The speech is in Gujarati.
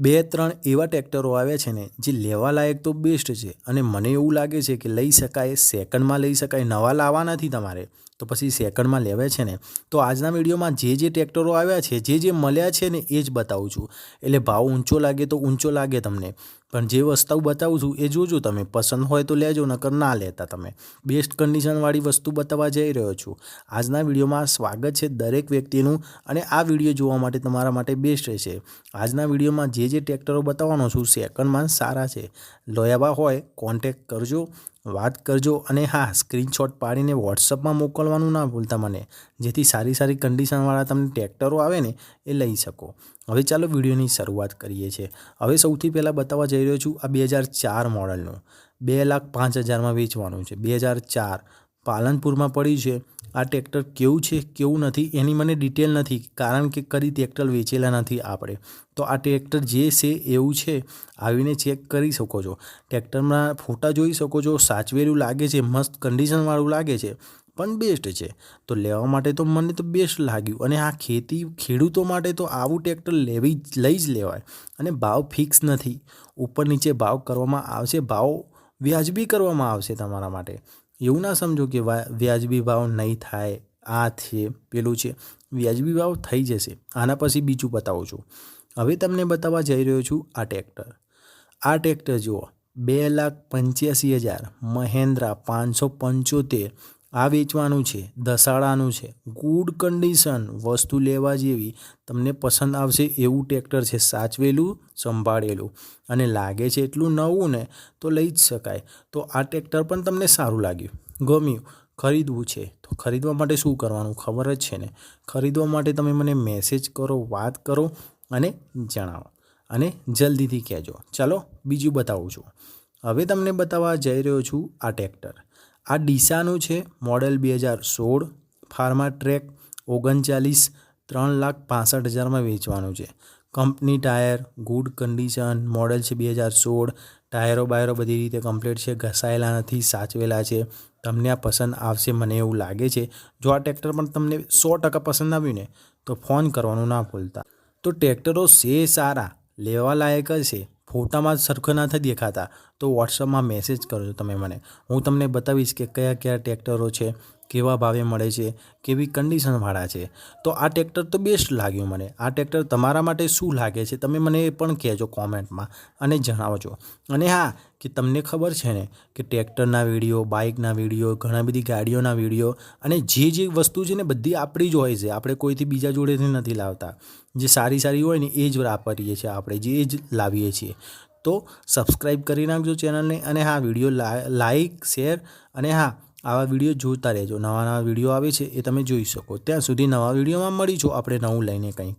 બે ત્રણ એવા ટ્રેક્ટરો આવ્યા છે ને, જે લેવા લાયક તો બેસ્ટ છે. અને મને એવું લાગે છે કે લઈ શકાય સેકન્ડમાં લઈ શકાય, નવા લાવવા નથી તમારે. તો પછી સેકન્ડમાં લેવે છે ને, તો આજના વિડીયોમાં જે જે ટ્રેક્ટરો આવ્યા છે, જે જે મળ્યા છે ને એ જ બતાવું છું. એટલે ભાવ ઊંચો લાગે તો ઊંચો લાગે તમને, પણ જે વસ્તુ બતાવું છું એ જોજો તમે, પસંદ હોય તો લેજો, નકર ના લેતા તમે. બેસ્ટ કન્ડિશનવાળી વસ્તુ બતાવવા જઈ રહ્યો છું. આજના વિડીયોમાં સ્વાગત છે દરેક વ્યક્તિનું અને આ વીડિયો જોવા માટે તમારા માટે બેસ્ટ રહેશે. આજના વિડીયોમાં જે જે ટ્રેક્ટરો બતાવવાનો છું, સેકન્ડમાં સારા છે. લોયાવા હોય કોન્ટેક કરજો. વાત કરજો અને હા સ્ક્રીનશોટ પાડીને વોટ્સઅપમાં મોકલવાનું ના ભૂલતા મને. જેથી સારી સારી કન્ડિશનવાળા તમને ટ્રેક્ટરો આવે ને, એ લઈ શકો. હવે ચાલો વિડીયોની શરૂઆત કરીએ છીએ. હવે સૌથી પહેલાં બતાવવા જઈ રહ્યો છું આ બે હજાર ચાર મોડલનું બે લાખ પાંચ હજારમાં વેચવાનું છે. બે હજાર ચાર પાલનપુરમાં પડ્યું છે. આ ટ્રેક્ટર કેવું છે, કેવું નથી, એની મને ડિટેલ નથી, કારણ કે કદી ટ્રેક્ટર વેચેલા નથી આપણે. તો આ ટ્રેક્ટર જે છે, એવું છે, આવીને ચેક કરી શકો છો. ટ્રેક્ટરના ફોટા જોઈ શકો છો, સાચવેલું લાગે છે, મસ્ત કન્ડિશનવાળું લાગે છે, પણ બેસ્ટ છે. તો લેવા માટે તો મને તો બેસ્ટ લાગ્યું. અને આ ખેતી, ખેડૂતો માટે તો આવું ટ્રેક્ટર લેવી લઈ જ લેવાય. અને ભાવ ફિક્સ નથી. ઉપર નીચે ભાવ કરવામાં આવશે, ભાવ વ્યાજબી કરવામાં આવશે તમારા માટે. એવું ના સમજો કે વ્યાજબી ભાવ નહીં થાય, આ છે પેલું છે. વ્યાજબી ભાવ થઈ જશે. આના પછી બીજું બતાવું છું. હવે તમને બતાવવા જઈ રહ્યો છું આ ટ્રેક્ટર. આ ટ્રેક્ટર જુઓ. બે લાખ પંચ્યાસી હજાર, મહેન્દ્રા પાંચસો પંચોતેર આ વેચવાનું છે દસાડાનું છે. ગુડ કન્ડિશન વસ્તુ લેવા જેવી તમને પસંદ આવશે એવું ટ્રેક્ટર છે, સાચવેલું, સંભાળેલું. અને લાગે છે એટલું નવું ને, તો લઈ જ શકાય. તો આ ટ્રેક્ટર પણ તમને સારું લાગ્યું. ગમ્યું. ખરીદવું છે. તો ખરીદવા માટે શું કરવાનું? ખબર જ છે ને. ખરીદવા માટે તમે મને મેસેજ કરો, વાત કરો અને જણાવો. અને જલ્દીથી કહેજો. ચાલો, બીજું બતાવું છું. હવે તમને બતાવવા જઈ રહ્યો છું આ ટ્રેક્ટર આ ડીસાનું છે મોડેલ બે હજાર સોળ, ફાર્મા ટ્રેક ઓગણચાલીસ, ત્રણ લાખ પાસઠ હજારમાં વેચવાનું છે. Company tyre, good condition, model છે બે હજાર સોળ, ટાયરો બાયરો બધી રીતે કમ્પ્લીટ છે ઘસાયેલા નથી સાચવેલા છે. તમને આ પસંદ આવશે, મને એવું લાગે છે. જો આ ટ્રેક્ટર પણ તમને સો ટકા પસંદ આવ્યું ને, તો ફોન કરવાનું ના ભૂલતા. તો ટ્રેક્ટરો છે સારા લેવા લાયક છે. ફોટામાં સરખા નથી દેખાતા, તો વોટ્સઅપમાં મેસેજ કરજો તમે મને. હું તમને બતાવીશ કે કયા કયા ટ્રેક્ટરો છે કેવા ભાવે મળે છે, કેવી કન્ડિશનવાળા છે. તો આ ટ્રેક્ટર તો બેસ્ટ લાગ્યું મને. આ ટ્રેક્ટર તમારા માટે શું લાગે છે, તમે મને એ પણ કહેજો કોમેન્ટમાં અને જણાવજો. અને હા, કે તમને ખબર છે ને, કે ટ્રેક્ટરના વીડિયો બાઇકના વીડિયો ઘણા બધી ગાડીઓના વીડિયો અને જે જે વસ્તુ છે ને, બધી આપણી જ હોય છે. આપણે કોઈથી બીજા જોડેથી નથી લાવતા. જે સારી સારી હોય ને, એ જ વાપરીએ છીએ આપણે, જે જ લાવીએ છીએ. તો સબસ્ક્રાઈબ કરી નાખજો ચેનલને અને હા વીડિયો લાઈક શેર અને હા આવા વીડિયો જોતા રહેજો. નવા નવા વીડિયો આવે છે એ તમે જોઈ શકો. ત્યાં સુધી નવા વિડીયોમાં મળીશું આપણે નવું લઈને કંઈક.